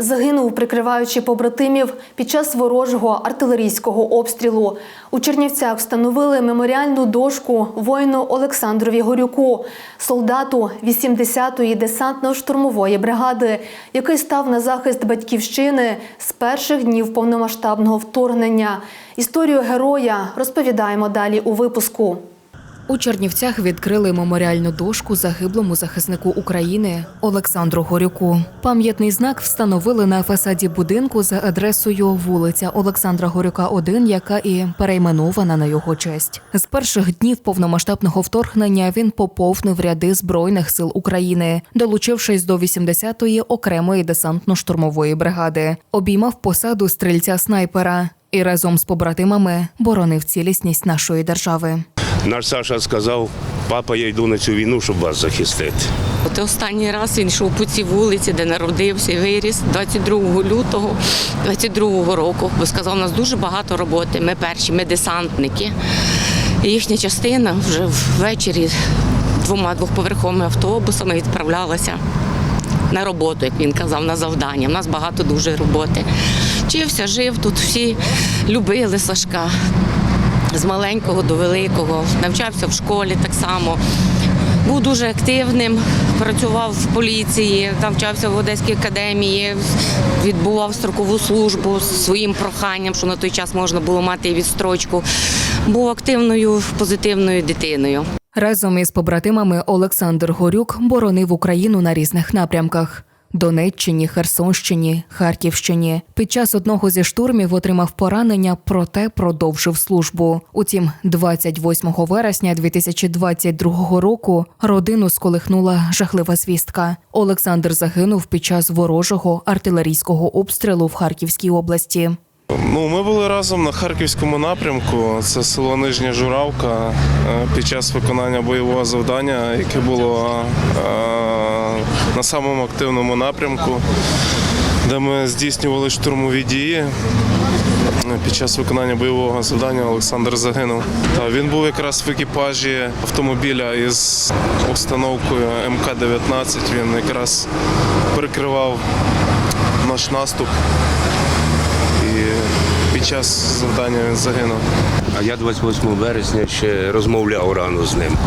Загинув, прикриваючи побратимів під час ворожого артилерійського обстрілу. У Чернівцях встановили меморіальну дошку воїну Олександрові Горюку, солдату 80-ї десантно-штурмової бригади, який став на захист батьківщини з перших днів повномасштабного вторгнення. Історію героя розповідаємо далі у випуску. У Чернівцях відкрили меморіальну дошку загиблому захиснику України Олександру Горюку. Пам'ятний знак встановили на фасаді будинку за адресою вулиця Олександра Горюка, 1, яка і перейменована на його честь. З перших днів повномасштабного вторгнення він поповнив ряди збройних сил України, долучившись до 80-ї окремої десантно-штурмової бригади, обіймав посаду стрільця снайпера і разом з побратимами боронив цілісність нашої держави. Наш Саша сказав, папа, я йду на цю війну, щоб вас захистити. От останній раз він йшов по цій вулиці, де народився виріс 22 лютого 22 року. Бо сказав, у нас дуже багато роботи. Ми перші, ми десантники. Їхня частина вже ввечері двома двохповерховими автобусами відправлялася на роботу, як він казав, на завдання. У нас багато дуже роботи. Вчився, жив тут, всі любили Сашка з маленького до великого, навчався в школі так само. Був дуже активним, працював в поліції, навчався в Одеській академії, відбував строкову службу з своїм проханням, що на той час можна було мати і відстрочку. Був активною позитивною дитиною. Разом із побратимами Олександр Горюк боронив Україну на різних напрямках. Донеччині, Херсонщині, Харківщині. Під час одного зі штурмів отримав поранення, проте продовжив службу. Утім, 28 вересня 2022 року родину сколихнула жахлива звістка. Олександр загинув під час ворожого артилерійського обстрілу в Харківській області. Ну, ми були разом на харківському напрямку. Це село Нижня Журавка. Е, Під час виконання бойового завдання, яке було е, на самому активному напрямку, де ми здійснювали штурмові дії. Е, Під час виконання бойового завдання Олександр загинув. Та він був якраз в екіпажі автомобіля із установкою МК-19. Він якраз прикривав наш наступ час завдання він загинув. А я 28 вересня ще розмовляв рано з ним.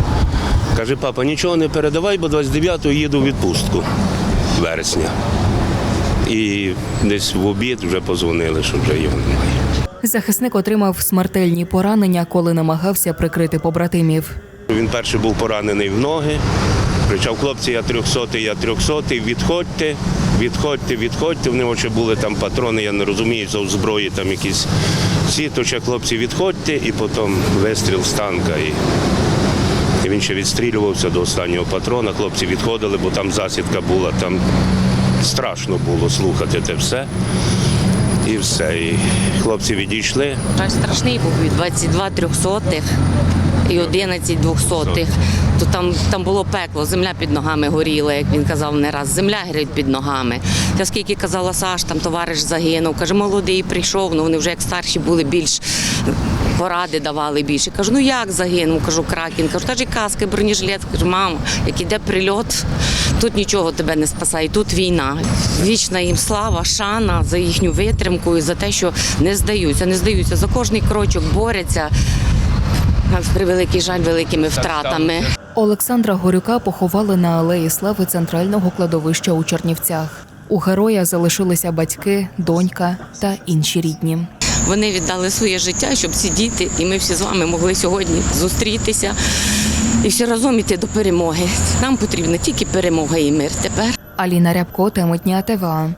Каже, папа, нічого не передавай, бо 29-го їду в відпустку вересня. І десь в обід вже позвонили, що вже його немає. Захисник отримав смертельні поранення, коли намагався прикрити побратимів. Він перший був поранений в ноги. Кричав, хлопці, я 300, я 300, відходьте, відходьте, відходьте. В нього ще були там патрони, я не розумію, за зброї там якісь сіточа, хлопці, відходьте, і потім вистріл з танка. І, і він ще відстрілювався до останнього патрона. Хлопці відходили, бо там засідка була, там страшно було слухати те все. І все. І хлопці відійшли. Страшний був і 22 трьохсотих і 11 двохсотих. То там, там було пекло, земля під ногами горіла, як він казав не раз. Земля горить під ногами. Я скільки казала Саш, там товариш загинув. Каже, молодий прийшов, ну вони вже як старші були більш поради давали більше. Кажу, ну як загинув? Кажу, кракін. Кажу, та ж і каски, бронежилет. Кажу, мама, як іде прильот, тут нічого тебе не спасає, тут війна. Вічна їм слава, шана за їхню витримку і за те, що не здаються, не здаються. За кожний крочок борються. На превеликий жаль, великими втратами. Олександра Горюка поховали на алеї слави центрального кладовища у Чернівцях. У героя залишилися батьки, донька та інші рідні. Вони віддали своє життя, щоб ці діти, і ми всі з вами могли сьогодні зустрітися і всі разом іти до перемоги. Нам потрібна тільки перемога і мир тепер. Аліна Рябко, теми дня ТВА.